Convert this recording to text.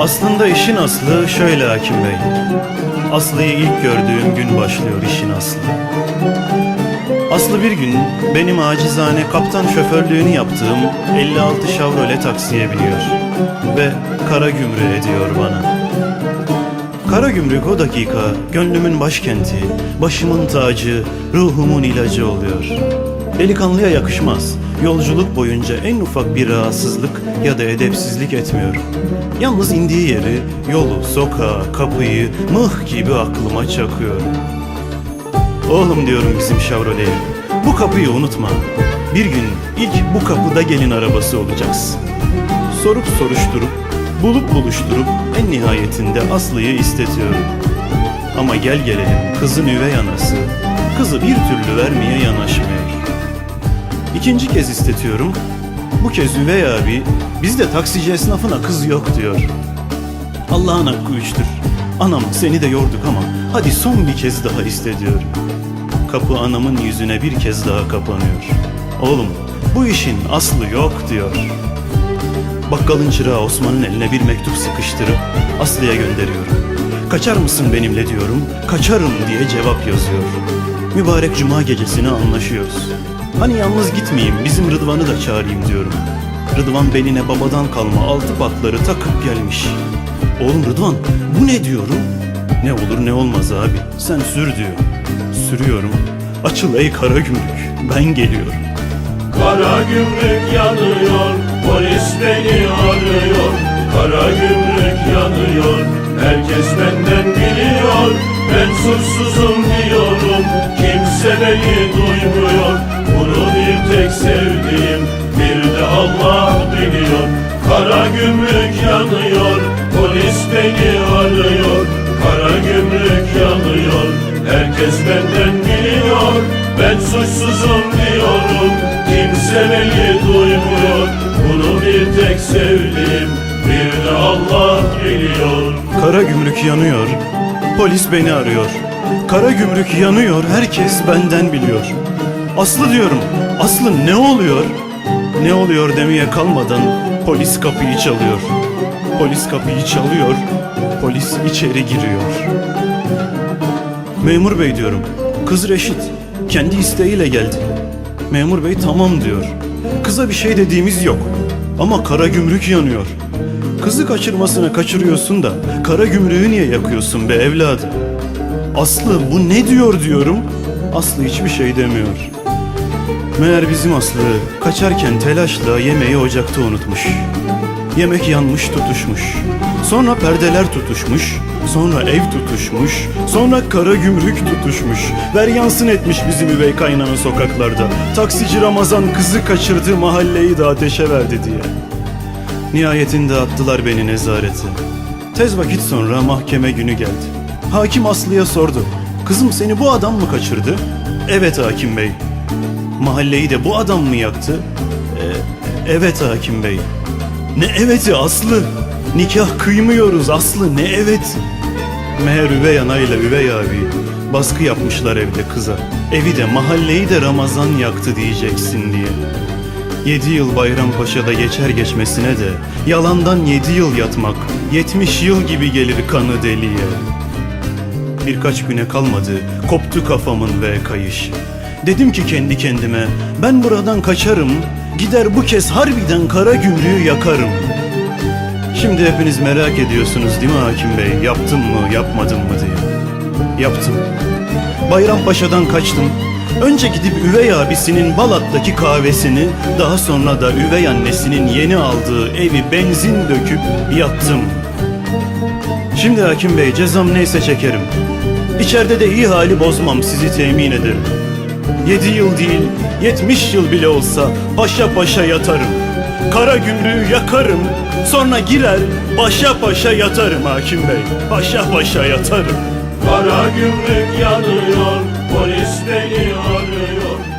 Aslında işin aslı şöyle hakim bey. Aslı'yı ilk gördüğüm gün başlıyor işin aslı. Aslı bir gün benim acizane kaptan şoförlüğünü yaptığım 56 Chevrolet taksiye biniyor. Ve kara gümrüğü ediyor bana. Kara gümrük o dakika gönlümün başkenti, başımın tacı, ruhumun ilacı oluyor. Delikanlıya yakışmaz. Yolculuk boyunca en ufak bir rahatsızlık ya da edepsizlik etmiyor. Yalnız indiği yeri, yolu, sokağı, kapıyı mıh gibi aklıma çakıyor. Oğlum diyorum bizim Chevrolet'e. Bu kapıyı unutma. Bir gün ilk bu kapıda gelin arabası olacaksın. Sorup soruşturup, bulup buluşturup en nihayetinde Aslı'yı istetiyorum. Ama gel gelelim kızın üvey anası, kızı bir türlü vermeye yanaşmıyor. İkinci kez istetiyorum. Bu kez üvey abi bizde taksici esnafına kız yok diyor. Allah'ın hakkı üçtür. Anam seni de yorduk ama hadi son bir kez daha iste diyor. Kapı anamın yüzüne bir kez daha kapanıyor. Oğlum bu işin aslı yok diyor. Bakkalın çırağı Osman'ın eline bir mektup sıkıştırıp Aslı'ya gönderiyorum. Kaçar mısın benimle diyorum. Kaçarım diye cevap yazıyor. Mübarek cuma gecesine anlaşıyoruz. Hani yalnız gitmeyeyim bizim Rıdvan'ı da çağırayım diyorum. Rıdvan beline babadan kalma altı patları takıp gelmiş. Oğlum Rıdvan bu ne diyorum? Ne olur ne olmaz abi sen sür diyor. Sürüyorum. Açıl ey kara gümrük ben geliyorum. Kara gümrük yanıyor, polis beni arıyor. Kara gümrük yanıyor, herkes benden biliyor. Ben diyorum, kimse beni duymuyor. Bunu bir tek sevdiğim, bir de Allah biliyor. Kara gümrük yanıyor, polis beni arıyor. Kara gümrük yanıyor, herkes benden biliyor. Ben suçsuzum diyorum, kimse beni duymuyor. Bunu bir tek sevdiğim, bir de Allah biliyor. Kara gümrük yanıyor. Polis beni arıyor. Kara gümrük yanıyor. Herkes benden biliyor. Aslı diyorum. Aslı ne oluyor? Ne oluyor demeye kalmadan polis kapıyı çalıyor. Polis kapıyı çalıyor. Polis içeri giriyor. Memur bey diyorum. Kız Reşit. Kendi isteğiyle geldi. Memur bey tamam diyor. Kıza bir şey dediğimiz yok. Ama kara gümrük yanıyor. Kızı kaçırmasına kaçırıyorsun da kara gümrüğü niye yakıyorsun be evladım? Aslı bu ne diyor diyorum. Aslı hiçbir şey demiyor. Meğer bizim Aslı kaçarken telaşla yemeği ocakta unutmuş. Yemek yanmış tutuşmuş. Sonra perdeler tutuşmuş. Sonra ev tutuşmuş. Sonra kara gümrük tutuşmuş. Veryansın etmiş bizim üvey kaynana sokaklarda. Taksici Ramazan kızı kaçırdı mahalleyi de ateşe verdi diye. Nihayetinde attılar beni nezarete. Tez vakit sonra mahkeme günü geldi. Hakim Aslı'ya sordu. Kızım seni bu adam mı kaçırdı? Evet hakim bey. Mahalleyi de bu adam mı yaktı? "E, evet hakim bey. Ne eveti Aslı? Nikah kıymıyoruz Aslı ne evet? Meğer üvey anayla üvey abi baskı yapmışlar evde kıza. Evi de mahalleyi de Ramazan yaktı diyeceksin diye. Yedi yıl Bayrampaşa'da geçer geçmesine de yalandan yedi yıl yatmak yetmiş yıl gibi gelir kanı deliye. Birkaç güne kalmadı koptu kafamın ve kayış. Dedim ki kendi kendime ben buradan kaçarım gider bu kez harbiden kara gümrüğü yakarım. Şimdi hepiniz merak ediyorsunuz değil mi hakim bey yaptım mı yapmadım mı diye. Yaptım. Bayrampaşa'dan kaçtım. Önce gidip üvey abisinin Balat'taki kahvesini, daha sonra da üvey annesinin yeni aldığı evi benzin döküp yattım. Şimdi hakim bey cezam neyse çekerim. İçeride de iyi hali bozmam sizi temin ederim. Yedi yıl değil, yetmiş yıl bile olsa paşa paşa yatarım. Kara gümrüğü yakarım, sonra girer paşa paşa yatarım hakim bey. Paşa paşa yatarım. Kara gümrük yanıyor, polis beni arıyor.